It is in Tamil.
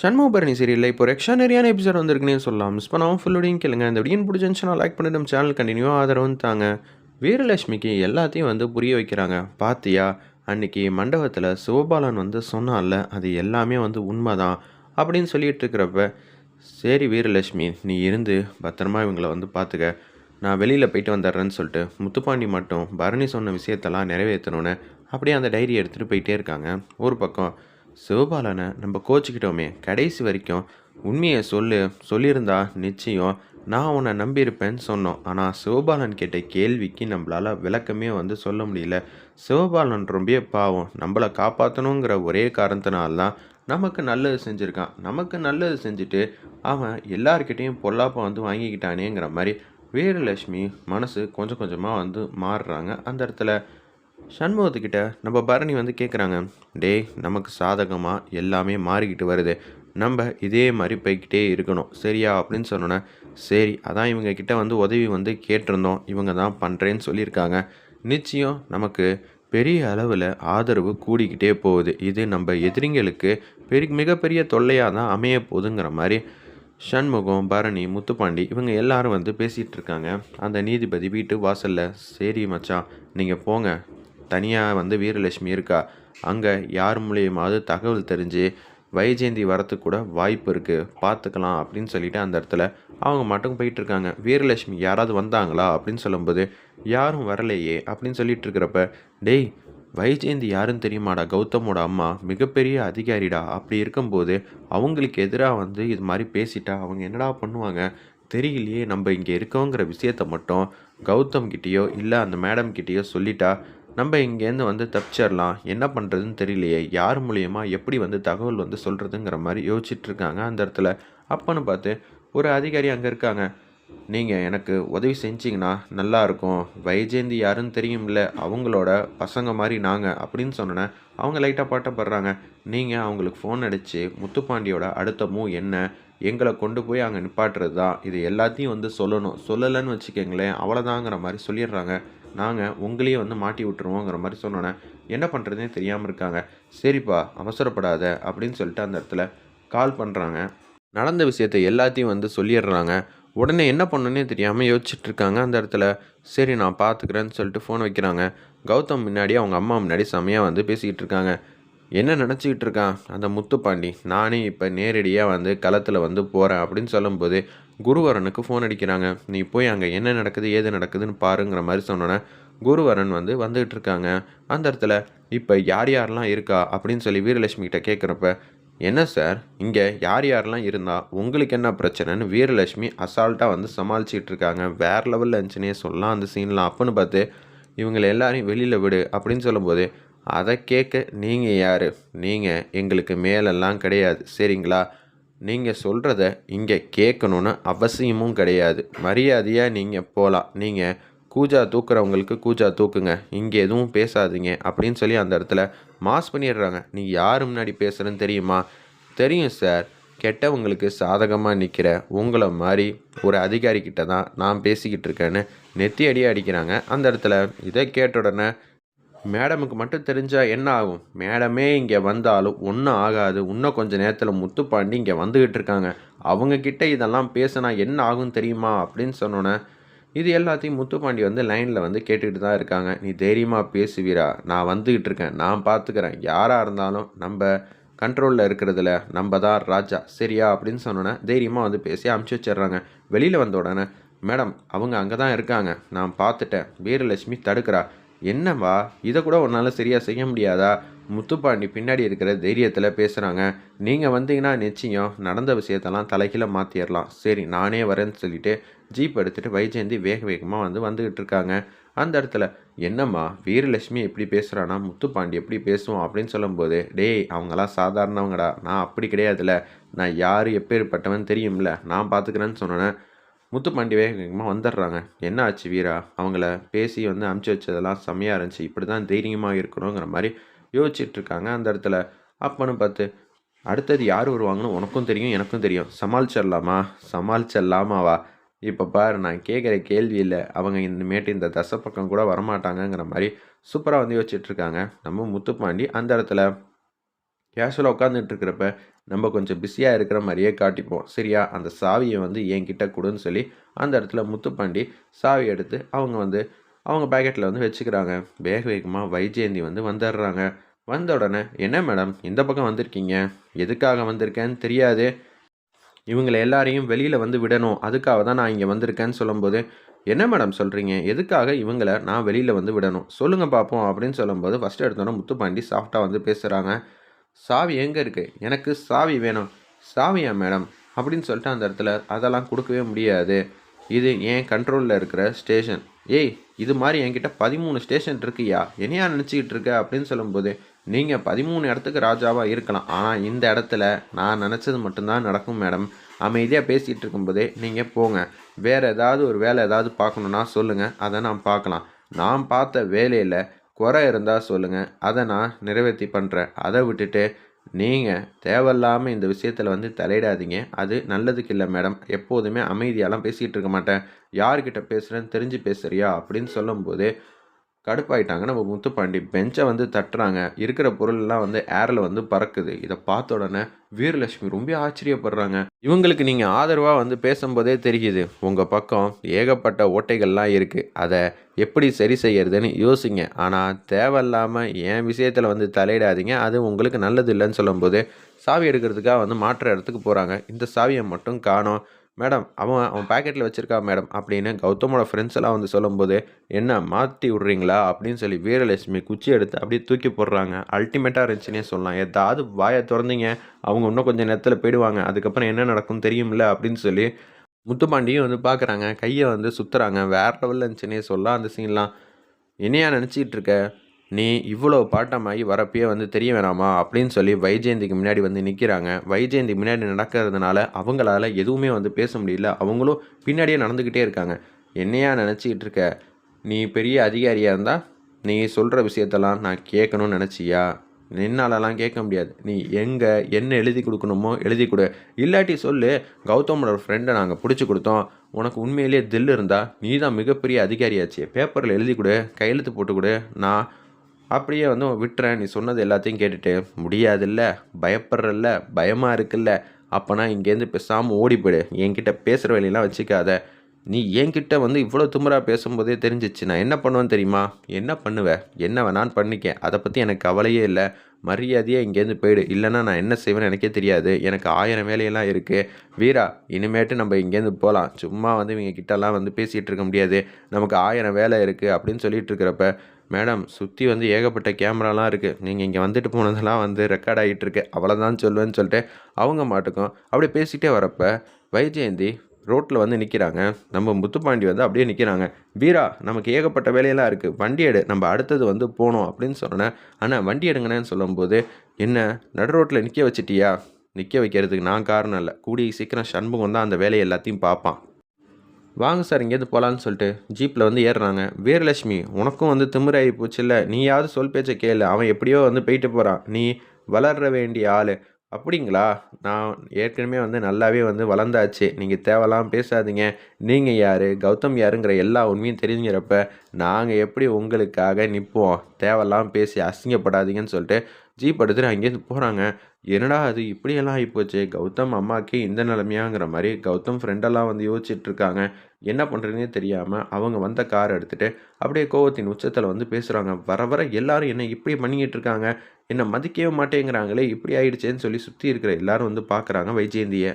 சண்முகபரணி சீரியலில் இப்போ ஒரு எக்ஸ்ட்ரானரியான எபிசோட் வந்திருக்குன்னே சொல்லலாம். மிஸ் பண்ணாமல் ஃபுல்லோடையும் கேளுங்க. இந்த வீடியோ பிடிச்சிருந்துச்சுன்னா லைக் பண்ணிட்டு நம்ம சேனல் கண்டினியூவாக ஆதரவு தாங்க. வீரலட்சுமிக்கு எல்லாத்தையும் வந்து புரிய வைக்கிறாங்க. பாத்தியா? அன்னைக்கு மண்டபத்தில் சிவபாலன் வந்து சொன்னால அது எல்லாமே வந்து உண்மைதான் அப்படின்னு சொல்லிட்டு இருக்கிறப்ப சரி வீரலட்சுமி நீ இருந்து பத்திரமா இவங்கள வந்து பார்த்துக்க நான் வெளியில் போயிட்டு வந்துடுறேன்னு சொல்லிட்டு முத்துப்பாண்டி மட்டும் பரணி சொன்ன விஷயத்தெல்லாம் நிறைவேற்றணுன்னு அப்படியே அந்த டைரி எடுத்துகிட்டு போயிட்டே இருக்காங்க. ஒரு பக்கம் சிவபாலனை நம்ம கோச்சிக்கிட்டோமே கடைசி வரைக்கும் உண்மையை சொல்லு சொல்லியிருந்தா நிச்சயம் நான் உன்னை நம்பியிருப்பேன்னு சொன்னோம். ஆனால் சிவபாலன் கேட்ட கேள்விக்கு நம்மளால் விளக்கமே வந்து சொல்ல முடியல. சிவபாலன் ரொம்ப பாவம். நம்மளை காப்பாற்றணுங்கிற ஒரே காரணத்தினால்தான் நமக்கு நல்லது செஞ்சுருக்கான். நமக்கு நல்லது செஞ்சுட்டு அவன் எல்லார்கிட்டேயும் பொல்லாப்பம் வந்து வாங்கிக்கிட்டானேங்கிற மாதிரி வீரலட்சுமி மனசு கொஞ்சம் கொஞ்சமாக வந்து மாறுறாங்க அந்த இடத்துல. சண்முகத்துக்கிட்ட நம்ம பரணி வந்து கேட்குறாங்க டேய் நமக்கு சாதகமாக எல்லாமே மாறிக்கிட்டு வருது. நம்ம இதே மாதிரி போய்கிட்டே இருக்கணும். சரியா? அப்படின்னு சொன்னோன்னே சரி அதான் இவங்க கிட்ட வந்து உதவி வந்து கேட்டிருந்தோம். இவங்க தான் பண்ணுறேன்னு சொல்லியிருக்காங்க. நிச்சயம் நமக்கு பெரிய அளவில் ஆதரவு கூடிக்கிட்டே போகுது. இது நம்ம எதிரிங்களுக்கு பெரிய மிகப்பெரிய தொல்லையாக தான் அமைய போகுதுங்கிற மாதிரி சண்முகம் பரணி முத்துப்பாண்டி இவங்க எல்லாரும் வந்து பேசிகிட்டு இருக்காங்க. அந்த நீதிபதி வீட்டு வாசலில் சரி மச்சான் நீங்கள் போங்க. தனியாக வந்து வீரலட்சுமி இருக்கா? அங்கே யார் மூலியமாவது தகவல் தெரிஞ்சு வைஜெயந்தி வரத்துக்கு கூட வாய்ப்பு இருக்குது பார்த்துக்கலாம் அப்படின்னு சொல்லிட்டு அந்த இடத்துல அவங்க மட்டும் போயிட்டுருக்காங்க வீரலட்சுமி யாராவது வந்தாங்களா அப்படின்னு சொல்லும்போது யாரும் வரலையே அப்படின்னு சொல்லிட்டு இருக்கிறப்ப டேய் வைஜெயந்தி யாருன்னு தெரியுமாடா? கௌதமோட அம்மா மிகப்பெரிய அதிகாரிடா. அப்படி இருக்கும்போது அவங்களுக்கு எதிராக வந்து இது மாதிரி பேசிட்டா அவங்க என்னடா பண்ணுவாங்க? தெரியலையே நம்ம இங்கே இருக்கோங்கிற விஷயத்த மட்டும் கௌதம் கிட்டேயோ இல்லை அந்த மேடம் கிட்டேயோ சொல்லிட்டா நம்ம இங்கேருந்து வந்து தப்பிச்சிடலாம் என்ன பண்ணுறதுன்னு தெரியலையே. யார் மூலியமாக எப்படி வந்து தகவல் வந்து சொல்கிறதுங்கிற மாதிரி யோசிச்சுட்ருக்காங்க அந்த இடத்துல. அப்போன்னு பார்த்து ஒரு அதிகாரி அங்கே இருக்காங்க. நீங்கள் எனக்கு உதவி செஞ்சிங்கன்னா நல்லாயிருக்கும் வைஜெயந்தி யாருன்னு தெரியும்ல. அவங்களோட பசங்க மாதிரி நாங்கள் அப்படின்னு சொன்னோன்னே அவங்க லைட்டாக பாட்டப்படுறாங்க. நீங்கள் அவங்களுக்கு ஃபோன் அடித்து முத்துப்பாண்டியோட அடுத்த மூவ் என்ன? எங்களை கொண்டு போய் அங்கே நிப்பாட்டுறது தான் இது எல்லாத்தையும் வந்து சொல்லணும். சொல்லலைன்னு வச்சுக்கோங்களேன். அவ்வளோதாங்கிற மாதிரி சொல்லிடுறாங்க. நாங்கள் உங்களையே வந்து மாட்டி விட்டுருவோங்கிற மாதிரி சொன்னோன்னே என்ன பண்ணுறதுனே தெரியாமல் இருக்காங்க. சரிப்பா அவசரப்படாத அப்படின்னு சொல்லிட்டு அந்த இடத்துல கால் பண்ணுறாங்க நடந்த விஷயத்தை எல்லாத்தையும் வந்து சொல்லிடுறாங்க. உடனே என்ன பண்ணுன்னே தெரியாமல் யோசிச்சுட்டு இருக்காங்க அந்த இடத்துல. சரி நான் பார்த்துக்கிறேன்னு சொல்லிட்டு ஃபோன் வைக்கிறாங்க. கௌதம் முன்னாடி அவங்க அம்மா முன்னாடி செமையாக வந்து பேசிக்கிட்டு இருக்காங்க. என்ன நினச்சிக்கிட்டு இருக்கான் அந்த முத்துப்பாண்டி நானே இப்போ நேரடியாக வந்து களத்தில் வந்து போகிறேன் அப்படின்னு சொல்லும்போது குருவரனுக்கு ஃபோன் அடிக்கிறாங்க. நீ போய் அங்கே என்ன நடக்குது ஏது நடக்குதுன்னு பாருங்கிற மாதிரி சொன்னோன்னே குருவரன் வந்து வந்துகிட்டு இருக்காங்க அந்த இடத்துல இப்போ யார் யாரெல்லாம் இருக்கா? அப்படின்னு சொல்லி வீரலட்சுமி கிட்ட கேட்குறப்ப என்ன சார் இங்கே யார் யாரெல்லாம் இருந்தால் உங்களுக்கு என்ன பிரச்சனைன்னு வீரலட்சுமி அசால்ட்டாக வந்து சமாளிச்சிக்கிட்டு இருக்காங்க வேறு லெவலில் இருந்துச்சுன்னே சொல்லலாம் அந்த சீன்லாம் அப்புன்னு பார்த்து இவங்களை எல்லாரையும் வெளியில் விடு அப்படின்னு சொல்லும்போது அதை கேட்க நீங்கள் யார்? நீங்கள் எங்களுக்கு மேலெல்லாம் கிடையாது. சரிங்களா? நீங்கள் சொல்கிறத இங்கே கேட்கணுன்னு அவசியமும் கிடையாது. மரியாதையாக நீங்கள் போகலாம் நீங்கள் கூஜா தூக்குறவங்களுக்கு கூஜா தூக்குங்க. இங்கே எதுவும் பேசாதீங்க. அப்படின்னு சொல்லி அந்த இடத்துல மாஸ் பண்ணிடுறாங்க. நீ யார் முன்னாடி பேசுகிறேன்னு தெரியுமா? தெரியும் சார். கெட்டவங்களுக்கு சாதகமாக நிற்கிற உங்களை மாதிரி ஒரு அதிகாரிக்கிட்ட தான் நான் பேசிக்கிட்டு இருக்கேன்னு நெத்தி அடியே அடிக்கிறாங்க. அந்த இடத்துல இதை கேட்ட உடனே மேடமுக்கு மட்டும் தெரிஞ்சால் என்ன ஆகும்? மேடமே இங்கே வந்தாலும் ஒன்றும் ஆகாது. இன்னும் கொஞ்சம் நேரத்தில் முத்துப்பாண்டி இங்கே வந்துக்கிட்டு இருக்காங்க. அவங்கக்கிட்ட இதெல்லாம் பேசினா என்ன ஆகும் தெரியுமா? அப்படின்னு சொன்னோன்னே இது எல்லாத்தையும் முத்துப்பாண்டி வந்து லைனில் வந்து கேட்டுக்கிட்டு தான் இருக்காங்க. நீ தைரியமாக பேசுவீரா நான் வந்துக்கிட்டு இருக்கேன். நான் பார்த்துக்கிறேன் யாராக இருந்தாலும் நம்ம கண்ட்ரோலில் இருக்கிறதுல நம்ம தான் ராஜா. சரியா? அப்படின்னு சொன்னோன்னே தைரியமாக வந்து பேசி அமுச்சு வச்சிடுறாங்க. வெளியில் வந்த உடனே மேடம் அவங்க அங்கே தான் இருக்காங்க. நான் பார்த்துட்டேன் வீரலட்சுமி தடுக்கிறா. என்னவா? இதை கூட உன்னால் சரியாக செய்ய முடியாதா? முத்துப்பாண்டி பின்னாடி இருக்கிற தைரியத்தில் பேசுகிறாங்க நீங்கள் வந்தீங்கன்னா நிச்சயம் நடந்த விஷயத்தெல்லாம் தலைகீழ மாற்றிடலாம் சரி நானே வரேன்னு சொல்லிட்டு ஜீப் எடுத்துகிட்டு வைஜெயந்தி வேக வேகமாக வந்து வந்துக்கிட்டு இருக்காங்க. அந்த இடத்துல என்னம்மா வீரலட்சுமி எப்படி பேசுகிறானா முத்துப்பாண்டி எப்படி பேசுவோம் அப்படின்னு சொல்லும்போது டேய் அவங்களாம் சாதாரணவங்கடா. நான் அப்படி கிடையாதுல்ல. நான் யார் எப்பேற்பட்டவன் தெரியும்ல. நான் பார்த்துக்கிறேன்னு சொன்னேன். முத்துப்பாண்டி வேக வேகமாக வந்துடுறாங்க. என்ன ஆச்சு வீரா? அவங்கள பேசி வந்து அமுச்சு வச்சதெல்லாம் செம்மையாக இருந்துச்சு. இப்படி தான் தைரியமாக இருக்கணுங்கிற மாதிரி யோசிச்சுட்டு இருக்காங்க அந்த இடத்துல. அப்பன்னு பார்த்து அடுத்தது யார் வருவாங்கன்னு உனக்கும் தெரியும் எனக்கும் தெரியும். சமாளிச்சிடலாமா? சமாளிச்சிடலாமாவா? இப்போ பாரு நான் கேட்குற கேள்வி இல்லை. அவங்க இந்தமேட்டு இந்த தசை பக்கம் கூட வரமாட்டாங்கங்கிற மாதிரி சூப்பராக வந்து யோசிச்சுட்டு இருக்காங்க. நம்ம முத்துப்பாண்டி அந்த இடத்துல கேஷுவலாக உட்காந்துட்டு இருக்கிறப்ப நம்ம கொஞ்சம் பிஸியாக இருக்கிற மாதிரியே காட்டிப்போம். சரியா? அந்த சாவியை வந்து என்கிட்ட கொடுன்னு சொல்லி அந்த இடத்துல முத்துப்பாண்டி சாவி எடுத்து அவங்க வந்து அவங்க பேக்கெட்டில் வந்து வச்சுக்கிறாங்க. வேக வேகமாக வைஜெயந்தி வந்து வந்துடுறாங்க. வந்த உடனே என்ன மேடம் இந்த பக்கம் வந்திருக்கீங்க? எதுக்காக வந்திருக்கேன்னு தெரியாது. இவங்களை எல்லாரையும் வெளியில் வந்து விடணும். அதுக்காக தான் நான் இங்கே வந்திருக்கேன்னு சொல்லும்போது என்ன மேடம் சொல்கிறீங்க எதுக்காக இவங்களை நான் வெளியில் வந்து விடணும்? சொல்லுங்கள் பார்ப்போம் அப்படின்னு சொல்லும்போது ஃபஸ்ட்டு எடுத்தோன்னே முத்துப்பாண்டி சாஃப்டாக வந்து பேசுகிறாங்க சாவி எங்கே இருக்குது எனக்கு சாவி வேணும். சாவியா மேடம்? அப்படின்னு சொல்லிட்டு அந்த இடத்துல அதெல்லாம் கொடுக்கவே முடியாது. இது என் கண்ட்ரோலில் இருக்கிற ஸ்டேஷன் ஏய் இது மாதிரி என்கிட்ட பதிமூணு ஸ்டேஷன் இருக்குயா? என்னையா நினச்சிக்கிட்டு இருக்க? அப்படின்னு சொல்லும்போது நீங்கள் பதிமூணு இடத்துக்கு ராஜாவாக இருக்கலாம். ஆனால் இந்த இடத்துல நான் நினச்சது மட்டும்தான் நடக்கும் மேடம். அமைதியாக பேசிகிட்டு இருக்கும்போதே நீங்கள் போங்க. வேறு ஏதாவது ஒரு வேலை ஏதாவது பார்க்கணுன்னா சொல்லுங்கள் அதை நான் பார்க்கலாம். நான் பார்த்த வேலையில் குறை இருந்தால் சொல்லுங்கள் அதை நான் நிறைவேற்றி பண்ணுறேன் அதை விட்டுட்டு நீங்கள் தேவையில்லாமல் இந்த விஷயத்தில் வந்து தலையிடாதீங்க. அது நல்லதுக்கு இல்லை மேடம். எப்போதுமே அமைதியாலாம் பேசிகிட்டு இருக்க மாட்டேன். யார்கிட்ட பேசுகிறேன்னு தெரிஞ்சு பேசுகிறியா அப்படின்னு சொல்லும்போது கடுப்பாயிட்டாங்க. நம்ம முத்துப்பாண்டி பெஞ்சை வந்து தட்டுறாங்க. இருக்கிற பொருள்லாம் வந்து ஏரில் வந்து பறக்குது. இதை பார்த்த உடனே வீரலட்சுமி ரொம்ப ஆச்சரியப்படுறாங்க. இவங்களுக்கு நீங்கள் ஆதரவாக வந்து பேசும்போதே தெரியுது. உங்கள் பக்கம் ஏகப்பட்ட ஓட்டைகள்லாம் இருக்குது அதை எப்படி சரி செய்யறதுன்னு யோசிங்க. ஆனால் தேவையில்லாமல் என் விஷயத்தில் வந்து தலையிடாதீங்க. அது உங்களுக்கு நல்லது இல்லைன்னு சொல்லும்போது சாவி எடுக்கிறதுக்காக வந்து மாற்ற இடத்துக்கு போகிறாங்க இந்த சாவியை மட்டும் காணும். மேடம் அவன் அவன் பேக்கெட்டில் வச்சுருக்கா மேடம் அப்படின்னு கௌதமோட ஃப்ரெண்ட்ஸ் எல்லாம் வந்து சொல்லும்போது என்ன மாற்றி விட்றீங்களா? அப்படின்னு சொல்லி வீரலட்சுமி குச்சி எடுத்து அப்படியே தூக்கி போடுறாங்க. அல்டிமேட்டாக இருந்துச்சுன்னே சொல்லலாம். ஏதாவது வாயை திறந்தீங்க அவங்க இன்னும் கொஞ்சம் நேரத்தில் போயிடுவாங்க. அதுக்கப்புறம் என்ன நடக்கும் தெரியும்ல அப்படின்னு சொல்லி முத்துப்பாண்டியும் வந்து பார்க்குறாங்க கையை வந்து சுற்றுறாங்க வேற லெவலில் இருந்துச்சுன்னே சொல்லலாம் அந்த சீன்லாம் என்னையா நினச்சிக்கிட்டு இருக்க? நீ இவ்வளோ பாட்டமாகி வரப்பயே வந்து தெரிய வேணாமா? அப்படின்னு சொல்லி வைஜெயந்திக்கு முன்னாடி வந்து நிற்கிறாங்க வைஜெயந்தி முன்னாடி நடக்கிறதுனால அவங்களால எதுவுமே வந்து பேச முடியல. அவங்களும் பின்னாடியே நடந்துக்கிட்டே இருக்காங்க. என்னையா நினச்சிக்கிட்டு இருக்க? நீ பெரிய அதிகாரியாக இருந்தால் நீ சொல்கிற விஷயத்தெல்லாம் நான் கேட்கணும்னு நினச்சியா? என்னாலலாம் கேட்க முடியாது. நீ எங்கே என்ன எழுதி கொடுக்கணுமோ எழுதி கொடு. இல்லாட்டி சொல்லு கௌதமோட ஃப்ரெண்டை நாங்கள் பிடிச்சி கொடுத்தோம். உனக்கு உண்மையிலேயே தில் இருந்தால் நீ தான் மிகப்பெரிய அதிகாரியாச்சு. பேப்பரில் எழுதி கொடு கையெழுத்து போட்டு கொடு. நான் அப்படியே வந்து விட்டுறேன். நீ சொன்னது எல்லாத்தையும் கேட்டுட்டு முடியாதுல்ல பயப்படுறல்ல பயமாக இருக்குல்ல அப்போனா இங்கேருந்து பேசாமல் ஓடி போயிடு என்கிட்ட பேசுகிற வேலையெல்லாம் வச்சுக்காத. நீ என்கிட்ட வந்து இவ்வளோ துமுறா பேசும்போதே தெரிஞ்சிச்சு. நான் என்ன பண்ணுவேன்னு தெரியுமா? என்ன பண்ணுவேன் என்ன வேணான்னு பண்ணிக்க அதை பற்றி எனக்கு கவலையே இல்லை. மரியாதையாக இங்கேருந்து போயிடு. இல்லைன்னா நான் என்ன செய்வேன்னு எனக்கே தெரியாது. எனக்கு ஆயிரம் வேலையெல்லாம் இருக்குது வீரா இனிமேட்டு நம்ம இங்கேருந்து போகலாம் சும்மா வந்து இவங்க கிட்டலாம் வந்து பேசிகிட்டு இருக்க முடியாது. நமக்கு ஆயிரம் வேலை இருக்குது அப்படின்னு சொல்லிட்டு இருக்கிறப்ப மேடம் சுற்றி வந்து ஏகப்பட்ட கேமராலாம் இருக்குது நீங்கள் இங்கே வந்துட்டு போனதெல்லாம் வந்து ரெக்கார்ட் ஆகிட்டு இருக்கு அவ்வளோதான் சொல்லுவேன்னு சொல்லிட்டு அவங்க மாட்டுக்கும் அப்படியே பேசிகிட்டே வரப்போ வைஜெயந்தி ரோட்டில் வந்து நிற்கிறாங்க நம்ம முத்துப்பாண்டி வந்து அப்படியே நிற்கிறாங்க வீரா நமக்கு ஏகப்பட்ட வேலையெல்லாம் இருக்குது வண்டி எடு. நம்ம அடுத்தது வந்து போகணும். அப்படின்னு சொன்னேன் ஆனால் வண்டி எடுங்கண்ணேன்னு சொல்லும்போது என்ன நடு ரோட்டில் நிற்க வச்சிட்டியா? நிற்க வைக்கிறதுக்கு நான் காரணம் இல்லை. கூடிய சீக்கிரம் சண்முகம் தான் அந்த வேலையை எல்லாத்தையும் பார்ப்பான். வாங்க சார் இங்கேருந்து போகலான்னு சொல்லிட்டு ஜீப்பில் வந்து ஏறுறாங்க. வீரலட்சுமி உனக்கும் வந்து திமிராகி போச்சுல்ல? நீயாவது சொல் பேச்சை கேளு. அவன் எப்படியோ வந்து போயிட்டு போகிறான் நீ வளர வேண்டிய ஆள். அப்படிங்களா? நான் ஏற்கனவே வந்து நல்லாவே வந்து வளர்ந்தாச்சு. நீங்கள் தேவைலாம் பேசாதீங்க. நீங்கள் யார்? கௌதம் யாருங்கிற எல்லா உண்மையும் தெரிஞ்சுக்கிறப்ப நாங்கள் எப்படி உங்களுக்காக நிற்போம் தேவைலாம் பேசி அசிங்கப்படாதீங்கன்னு சொல்லிட்டு ஜீப் எடுத்துகிட்டு அங்கேருந்து போகிறாங்க என்னடா அது இப்படியெல்லாம் ஆகிப்போச்சு கௌதம் அம்மாக்கே இந்த நிலமையாங்கிற மாதிரி கௌதம் ஃப்ரெண்டெல்லாம் வந்து யோசிச்சுட்ருக்காங்க என்ன பண்ணுறதுனே தெரியாமல் அவங்க வந்த கார் எடுத்துகிட்டு அப்படியே கோவத்தின் உச்சத்தில் வந்து பேசுகிறாங்க வர வர எல்லாரும் என்ன இப்படி பண்ணிக்கிட்டு இருக்காங்க? என்னை மதிக்கவே மாட்டேங்கிறாங்களே இப்படி ஆயிடுச்சேன்னு சொல்லி சுற்றி இருக்கிற எல்லாரும் வந்து பார்க்குறாங்க வைஜெயந்தியை.